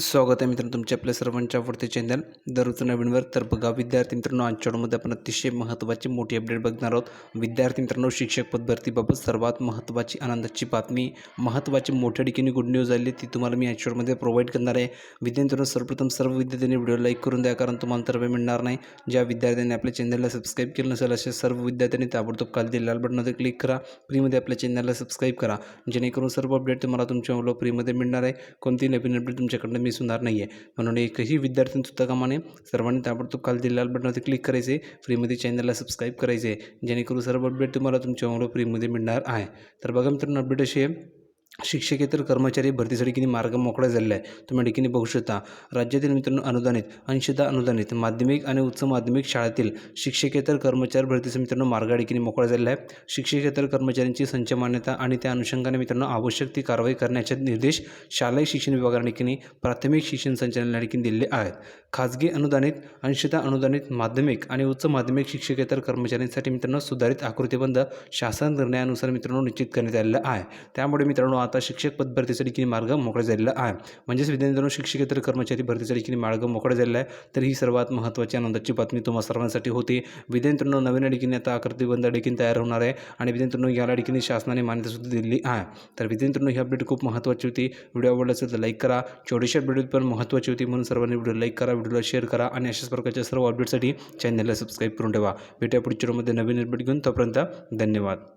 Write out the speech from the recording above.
स्वागत आहे मित्रांनो तुमच्या आपल्या सर्वांच्या आवडते चॅनल दररोज नवीनवर तर बघा विद्यार्थी मित्रांनो आजच्या आपण अतिशय महत्त्वाची मोठी अपडेट बघणार आहोत. विद्यार्थी मित्रांनो शिक्षक पदभरतीबाबत सर्वात महत्त्वाची आनंदाची बातमी महत्त्वाची मोठ्या ठिकाणी गुड न्यूज आली ती तुम्हाला मी आजच्या प्रोव्हाइड करणार आहे. विद्यार्थ्यांनो सर्वप्रथम सर्व विद्यार्थ्यांनी व्हिडिओ लाईक करून द्या कारण तुम्हाला तर्फे मिळणार नाही. ज्या विद्यार्थ्यांनी आपल्या चॅनलला सबस्क्राईब केलं नसेल अशा सर्व विद्यार्थ्यांनी ताबडतोब खाली लाल बटनमध्ये क्लिक करा. फ्रीमध्ये आपल्या चॅनलला सबस्क्राईब करा. जेणेकरून सर्व अपडेट तुम्हाला तुमच्या फ्रीमध्ये मिळणार आहे. कोणती नवीन अपडेट तुमच्याकडनं मिस होणार नाही आहे म्हणून एकही विद्यार्थ्यांसुद्धा कामाने सर्वांनी ताबडतोब खाली दिलेल्या लाल बटनावरती क्लिक करायचे. फ्रीमध्ये चॅनलला सबस्क्राईब करायचे. जेणेकरून सर्व अपडेट तुम्हाला तुमच्या फ्रीमध्ये मिळणार आहे. तर बघा मित्रांनो अपडेट अशी आहे. शिक्षकेतर कर्मचारी भरतीसाठी किती मार्ग मोकळा झालेला आहे. तुम्ही ठिकाणी बघू शकता. राज्यातील मित्रांनो अनुदानित अंशतः अनुदानित माध्यमिक आणि उच्च माध्यमिक शाळेतील शिक्षकेतर कर्मचारी भरतीचा मित्रांनो मार्ग ठिकाणी मोकळा झालेला आहे. शिक्षकेतर कर्मचाऱ्यांची संच मान्यता आणि त्या अनुषंगाने मित्रांनो आवश्यक ती कारवाई करण्याचे निर्देश शालेय शिक्षण विभागाने ठिकाणी प्राथमिक शिक्षण संचालनाला ठिकाणी दिलेले आहेत. खाजगी अनुदानित अंशतः अनुदानित माध्यमिक आणि उच्च माध्यमिक शिक्षकेतर कर्मचाऱ्यांसाठी मित्रांनो सुधारित आकृतीबंध शासन निर्णयानुसार मित्रांनो निश्चित करण्यात आलेला आहे. त्यामुळे मित्रांनो आता शिक्षक पद भरतीसाठी किनी मार्ग मोकळा झालेला आहे. म्हणजेच विद्यार्थ्यांनो शिक्षकेतर कर्मचारी भरतीचा देखील मार्ग मोकळा झालेला आहे. तर ही सर्वात महत्त्वाची आनंदाची बातमी तुम्हाला सर्वांसाठी होती. विद्यार्थ्यांनो नवीन ठिकाणी आता आकृतीबंध देखील तयार होणार आहे आणि विद्यार्थ्यांनो याला ठिकाणी शासनाने मान्यतासुद्धा दिली आहे. तर विद्यार्थ्यांनो ही अपडेट खूप महत्त्वाची होती. व्हिडिओ आवडला असेल तर लाईक करा. छोटीशा व्हिडिओ पण महत्त्वाची होती म्हणून सर्वांनी व्हिडिओ लाईक करा व्हिडिओला शेअर करा आणि अशाच प्रकारच्या सर्व अपडेटसाठी चॅनलला सबस्क्राईब करून ठेवा. भेटूया पुढच्या व्हिडिओमध्ये नवीन अपडेट घेऊन. तोपर्यंत धन्यवाद.